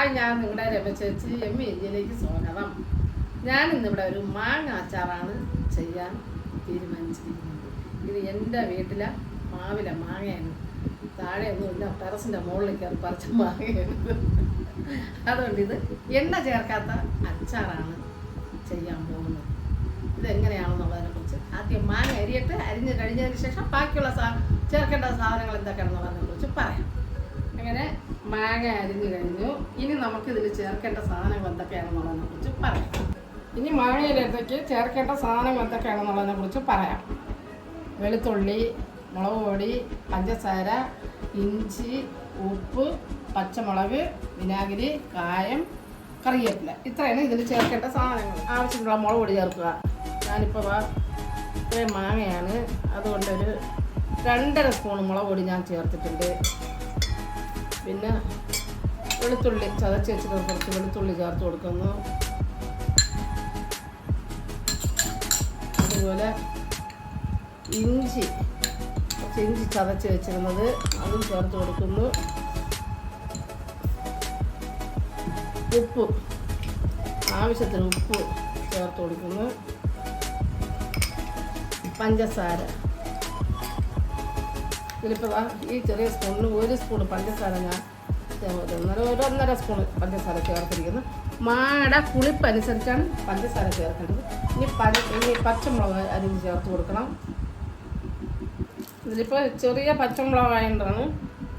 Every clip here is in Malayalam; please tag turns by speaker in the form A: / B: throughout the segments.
A: ഹായ് ഞാൻ നിങ്ങളുടെ രമ ചേച്ചി എം ഇന്ത്യയിലേക്ക് സ്വാഗതം. ഞാൻ ഇന്നിവിടെ ഒരു മാങ്ങ അച്ചാറാണ് ചെയ്യാൻ തീരുമാനിച്ചിരിക്കുന്നത്. ഇത് എന്റെ വീട്ടിലെ മാവിലെ മാങ്ങയാണ്. താഴെ ഒന്നുമില്ല ടെറസിന്റെ മുകളിൽ കയറി പറിച്ച മാങ്ങയാണ്. അതുകൊണ്ട് ഇത് എണ്ണ ചേർക്കാത്ത അച്ചാറാണ് ചെയ്യാൻ പോകുന്നത്. ഇതെങ്ങനെയാണെന്നുള്ളതിനെ കുറിച്ച് ആദ്യം മാങ്ങ അരിയിട്ട് അരിഞ്ഞ് കഴിഞ്ഞതിന് ശേഷം ബാക്കിയുള്ള സാ ചേർക്കേണ്ട സാധനങ്ങൾ എന്തൊക്കെയാണെന്നുള്ളതിനെ കുറിച്ച് പറയാം. അങ്ങനെ മാങ്ങ അരിഞ്ഞു കഴിഞ്ഞു. ഇനി നമുക്ക് ഇതിൽ ചേർക്കേണ്ട സാധനങ്ങൾ എന്തൊക്കെയാണെന്നുള്ളതിനെ കുറിച്ച് പറയാം. ഇനി മാങ്ങയിലേക്ക് ചേർക്കേണ്ട സാധനങ്ങൾ എന്തൊക്കെയാണെന്നുള്ളതിനെ കുറിച്ച് പറയാം. വെളുത്തുള്ളി മുളക് പൊടി പഞ്ചസാര ഇഞ്ചി ഉപ്പ് പച്ചമുളക് വിനാഗിരി കായം കറിവേപ്പില. ഇത്രയാണ് ഇതിൽ ചേർക്കേണ്ട സാധനങ്ങൾ. ആവശ്യമുള്ള മുളക് പൊടി ചേർക്കുക. ഞാനിപ്പോൾ മാങ്ങയാണ്. അതുകൊണ്ടൊരു രണ്ടര സ്പൂൺ മുളക് പൊടി ഞാൻ ചേർത്തിട്ടുണ്ട്. പിന്നെ വെളുത്തുള്ളി ചതച്ച് വെച്ചിട്ട് കുറച്ച് വെളുത്തുള്ളി ചേർത്ത് കൊടുക്കുന്നു. അതുപോലെ ഇഞ്ചി കുറച്ച് ഇഞ്ചി ചതച്ച് വെച്ചിരുന്നത് അതും ചേർത്ത് കൊടുക്കുന്നു. ഉപ്പ് ആവശ്യത്തിന് ഉപ്പ് ചേർത്ത് കൊടുക്കുന്നു. പഞ്ചസാര. ഇതിലിപ്പോൾ ഈ ചെറിയ സ്പൂണിന് ഒരു സ്പൂൺ പഞ്ചസാര ഞാൻ ഒന്നര ഒരു ഒന്നര സ്പൂൺ പഞ്ചസാര ചേർത്തിരിക്കുന്നു. മാട പുളിപ്പനുസരിച്ചാണ് പഞ്ചസാര ചേർക്കേണ്ടത്. ഇനി ഇനി പച്ചമുളക് അരിഞ്ഞ് ചേർത്ത് കൊടുക്കണം. ഇതിലിപ്പോൾ ചെറിയ പച്ചമുളക് ആയതുകൊണ്ടാണ്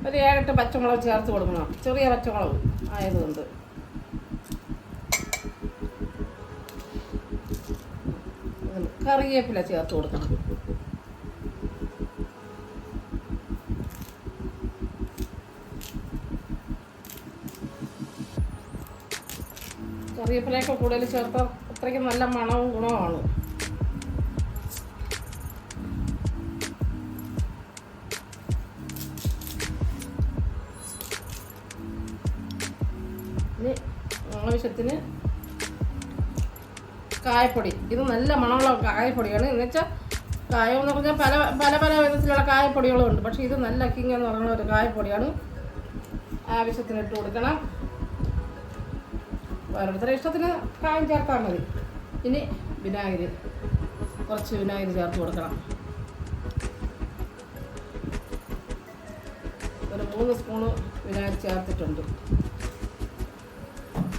A: ഒരു ഏഴെട്ട് പച്ചമുളക് ചേർത്ത് കൊടുക്കണം. ചെറിയ പച്ചമുളക് ആയതുകൊണ്ട്. കറിവേപ്പില ചേർത്ത് കൊടുക്കണം. കറിവേപ്പിലയൊക്കെ കൂടുതൽ ചേർത്താൽ അത്രയ്ക്ക് നല്ല മണവും ഗുണവുമാണ്. ഇനി ആവശ്യത്തിന് കായപ്പൊടി. ഇത് നല്ല മണമുള്ള കായപ്പൊടിയാണ്. എന്ന് വെച്ചാൽ കായം എന്ന് പറഞ്ഞാൽ പല പല പല വിധത്തിലുള്ള കായപ്പൊടികളും ഉണ്ട്. പക്ഷേ ഇത് നല്ല കിങ് എന്ന് പറയുന്ന ഒരു കായപ്പൊടിയാണ്. ആവശ്യത്തിന് ഇട്ട് കൊടുക്കണം. ഓരോരുത്തരുടെ ഇഷ്ടത്തിന് പ്രായം ചേർത്താൽ മതി. ഇനി വിനാഗിരി കുറച്ച് വിനാഗിരി ചേർത്ത് കൊടുക്കണം. ഒരു മൂന്ന് സ്പൂണ് വിനാഗിരി ചേർത്തിട്ടുണ്ട്.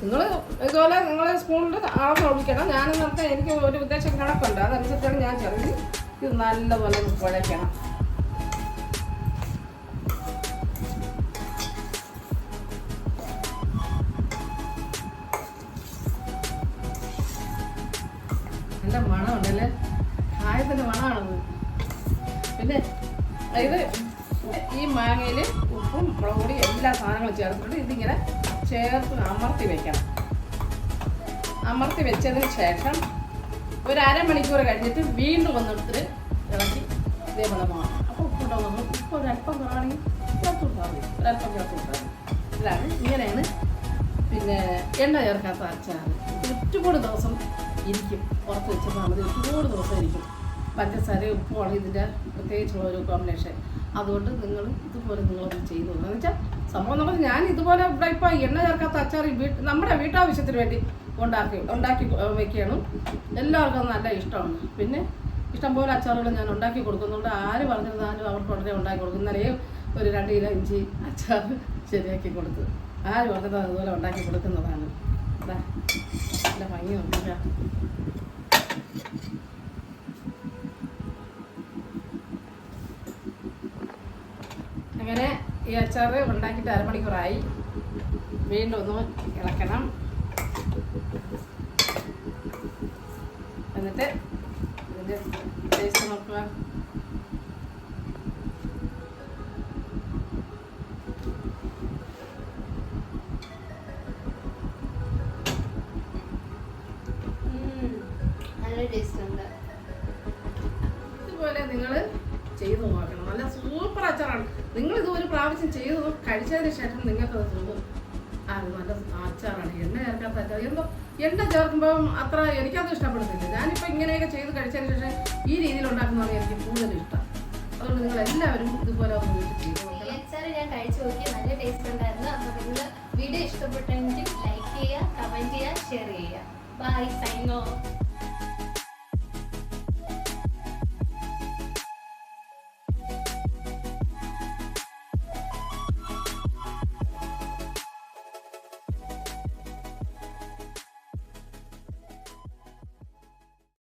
A: നിങ്ങൾ ഇതുപോലെ നിങ്ങൾ സ്പൂണിൽ അളവ് ഒഴിക്കണം ഞാൻ പറഞ്ഞാൽ എനിക്ക് ഒരു ഉദ്ദേശം കണക്കുണ്ട് അതനുസരിച്ചാണ് ഞാൻ ചെറിയ ഇത് നല്ലപോലെ കുഴയ്ക്കണം. നല്ല മണമുണ്ടല്ലേ? കായത്തിന്റെ മണമാണത്. പിന്നെ ഇത് ഈ മാങ്ങയിൽ ഉപ്പും മുളക് പൊടി എല്ലാ സാധനങ്ങളും ചേർത്തിട്ട് ഇതിങ്ങനെ ചേർത്ത് അമർത്തി വെക്കണം. അമർത്തി വെച്ചതിന് ശേഷം ഒരു അരമണിക്കൂർ കഴിഞ്ഞിട്ട് വീണ്ടും ഒന്നെടുത്തിട്ട് ഇളക്കി ഇതേപോലെ മാറും അപ്പോൾ ഉപ്പുണ്ടോ നമ്മൾ ഉപ്പ് ഒരല്പം കുറവാണെങ്കിൽ ചേർത്ത് കൊടുത്താൽ മതി. ഒരല്പം ചേർത്ത് കൊടുത്താൽ മതി. ഇതാണ് ഇങ്ങനെയാണ് പിന്നെ എണ്ണ ചേർക്കാത്ത അച്ചാറ്. ഒരുപാട് ദിവസം ഇരിക്കും പുറത്ത് വെച്ചപ്പോൾ നമ്മൾ ഒരുപാട് ദിവസം ഇരിക്കും പഞ്ചസാര ഉപ്പുമാണ് ഇതിന്റെ പ്രത്യേകിച്ചുള്ള ഒരു കോമ്പിനേഷൻ അതുകൊണ്ട് നിങ്ങൾ ഇതുപോലെ നിങ്ങളൊന്ന് ചെയ്തു എന്ന് വെച്ചാൽ സംഭവം നമ്മൾ ഞാൻ ഇതുപോലെ ഇവിടെ ഇപ്പോൾ എണ്ണ ചേർക്കാത്ത അച്ചാർ വീട്ട് നമ്മുടെ വീട്ടാവശ്യത്തിന് വേണ്ടി ഉണ്ടാക്കി ഉണ്ടാക്കി വെക്കുകയാണ്. എല്ലാവർക്കും നല്ല ഇഷ്ടമാണ്. പിന്നെ ഇഷ്ടംപോലെ അച്ചാറുകൾ ഞാൻ ഉണ്ടാക്കി കൊടുക്കുന്നുണ്ട്. ആര് പറഞ്ഞിരുന്നാലും അവർക്ക് ഉടനെ ഉണ്ടാക്കി കൊടുക്കും. ഇന്നലെ ഒരു രണ്ട് കിലോ ഇഞ്ചി അച്ചാർ ശരിയാക്കി കൊടുത്തു. ആര് പറഞ്ഞിരുന്നത് അതുപോലെ ഉണ്ടാക്കി കൊടുക്കുന്നതാണ്. നല്ല ഭംഗി നോക്കില്ല അങ്ങനെ ഈ അച്ചാർ ഉണ്ടാക്കിയിട്ട് അരമണിക്കൂറായി. വീണ്ടും ഒന്ന് ഇളക്കണം. എന്നിട്ട് ഇതിന്റെ ടേസ്റ്റ് നോക്കുക
B: നല്ല ടേസ്റ്റ് ഉണ്ട്
A: ഇതുപോലെ നിങ്ങൾ ചെയ്തു നോക്കണം. നല്ല സൂപ്പർ അച്ചാറാണ്. നിങ്ങൾ ഇത് ഒരു പ്രാവശ്യം ചെയ്തു കഴിച്ചതിന് ശേഷം നിങ്ങൾക്ക് അത് തോന്നും. ആ നല്ല അച്ചാറാണ്. എണ്ണ ചേർക്കാത്ത അച്ചാർ. എന്തോ എണ്ണ ചേർക്കുമ്പോൾ അത്ര എനിക്കത് ഇഷ്ടപ്പെടുന്നില്ല. ഞാനിപ്പോൾ ഇങ്ങനെയൊക്കെ ചെയ്ത് കഴിച്ചതിന് ശേഷം ഈ രീതിയിൽ ഉണ്ടാക്കുന്നതാണ് എനിക്ക് കൂടുതൽ ഇഷ്ടം. അതുകൊണ്ട് നിങ്ങൾ എല്ലാവരും ഇതുപോലെ ഒന്ന് വീട്ടിൽ ചെയ്ത്
B: അച്ചാറ് ഞാൻ കഴിച്ചു നോക്കി നല്ല ടേസ്റ്റ് ഉണ്ടായിരുന്നു. അപ്പോൾ നിങ്ങൾ വീഡിയോ ഇഷ്ടപ്പെട്ടെങ്കിൽ ലൈക്ക് ചെയ്യുക കമന്റ് ചെയ്യുക ഷെയർ ചെയ്യുക. By sine of